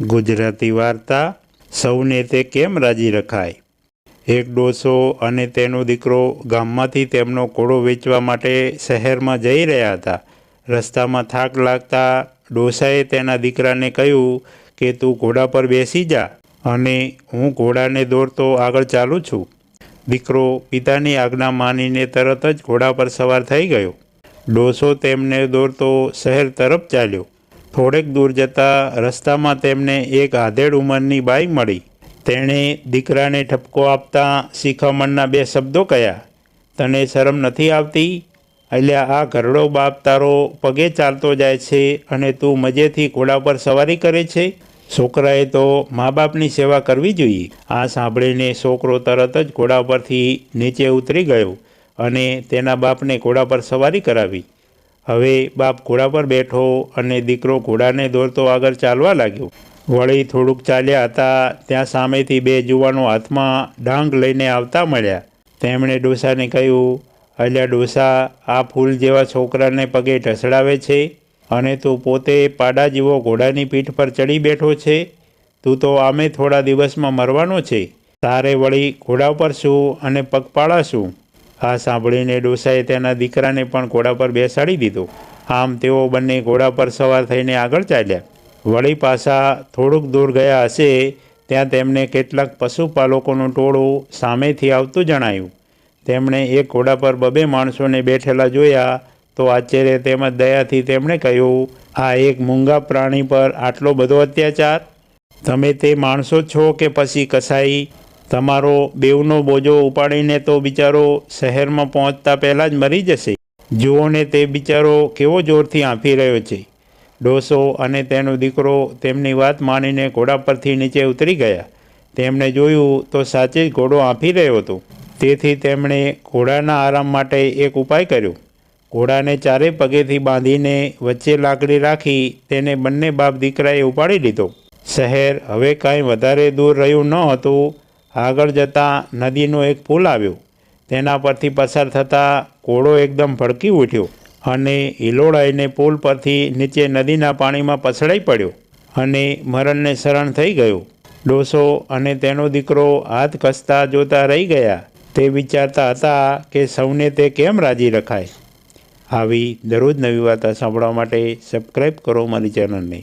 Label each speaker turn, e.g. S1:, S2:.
S1: ગુજરાતી વાર્તા સૌને તે કેમ રાજી રખાય? એક ડોસો અને તેનો દીકરો ગામમાંથી તેમનો ઘોડો વેચવા માટે શહેરમાં જઈ રહ્યા હતા. રસ્તામાં થાક લાગતા ડોસાએ તેના દીકરાને કહ્યું કે, તું ઘોડા પર બેસી જા અને હું ઘોડાને દોરતો આગળ ચાલું છું. દીકરો પિતાની આજ્ઞા માનીને તરત જ ઘોડા પર સવાર થઈ ગયો. ડોસો તેમને દોરતો શહેર તરફ ચાલ્યો. થોડેક દૂર જતાં રસ્તામાં તેમને એક આધેડ ઉંમરની બાઈ મળી. તેણે દીકરાને ઠપકો આપતા શિખામણના બે શબ્દો કહ્યા તને શરમ નથી આવતી? એટલે આ ઘરડો બાપ તારો પગે ચાલતો જાય છે અને તું મજેથી ઘોડા પર સવારી કરે છે? છોકરાએ તો મા બાપની સેવા કરવી જોઈએ. આ સાંભળીને છોકરો તરત જ ઘોડા પરથી નીચે ઉતરી ગયો અને તેના બાપને ઘોડા પર સવારી કરાવી. હવે બાપ ઘોડા પર બેઠો અને દીકરો ઘોડાને દોરતો આગળ ચાલવા લાગ્યો. વળી થોડુંક ચાલ્યા હતા, ત્યાં સામેથી બે જુવાનો હાથમાં ડાંગ લઈને આવતા મળ્યા. તેમણે ડોસાને કહ્યું, અલ્યા ડોસા, આ ફૂલ જેવા છોકરાને પગે ઢસડાવે છે અને તું પોતે પાડા જેવો ઘોડાની પીઠ પર ચડી બેઠો છે? તું તો આમે થોડા દિવસમાં મરવાનો છે. તારે વળી ઘોડા પર શું અને પગપાળા શું? આ સાંભળીને ડોસાએ તેના દીકરાને પણ ઘોડા પર બેસાડી દીધો. આમ તેઓ બંને ઘોડા પર સવાર થઈને આગળ ચાલ્યા. વળી પાછા થોડુંક દૂર ગયા હશે, ત્યાં તેમને કેટલાક પશુપાલકોનું ટોળું સામેથી આવતું જણાયું. તેમણે એક ઘોડા પર બબે માણસોને બેઠેલા જોયા, તો આશ્ચર્ય તેમજ દયાથી તેમણે કહ્યું, આ એક મૂંગા પ્રાણી પર આટલો બધો અત્યાચાર? તમે તે માણસો છો કે પછી કસાઈ તમારો બેવનો બોજો ઉપાડીને તો બિચારો શહેરમાં પહોંચતા પહેલાં જ મરી જશે. જુઓ ને તે બિચારો કેવો જોરથી આંફી રહ્યો છે. ડોસો અને તેનો દીકરો તેમની વાત માનીને ઘોડા પરથી નીચે ઉતરી ગયા. તેમણે જોયું તો સાચે જ ઘોડો આંફી રહ્યો હતો. તેથી તેમણે ઘોડાના આરામ માટે એક ઉપાય કર્યો. ઘોડાને ચારે પગેથી બાંધીને વચ્ચે લાકડી રાખી તેને બંને બાપ દીકરાએ ઉપાડી લીધો શહેર હવે કાંઈ વધારે દૂર રહ્યું ન હતું. આગળ જતાં નદીનો એક પુલ આવ્યો. તેના પરથી પસાર થતાં ઘોડો એકદમ ભડકી ઉઠ્યો અને હિલોળાઈને પુલ પરથી નીચે નદીના પાણીમાં પસડાઈ પડ્યો અને મરણને શરણ થઈ ગયો. ડોસો અને તેનો દીકરો હાથ કસતા જોતા રહી ગયા. તે વિચારતા હતા કે સૌને તે કેમ રાજી રખાય. આવી દરરોજ નવી વાર્તા સાંભળવા માટે સબસ્ક્રાઈબ કરો મારી ચેનલને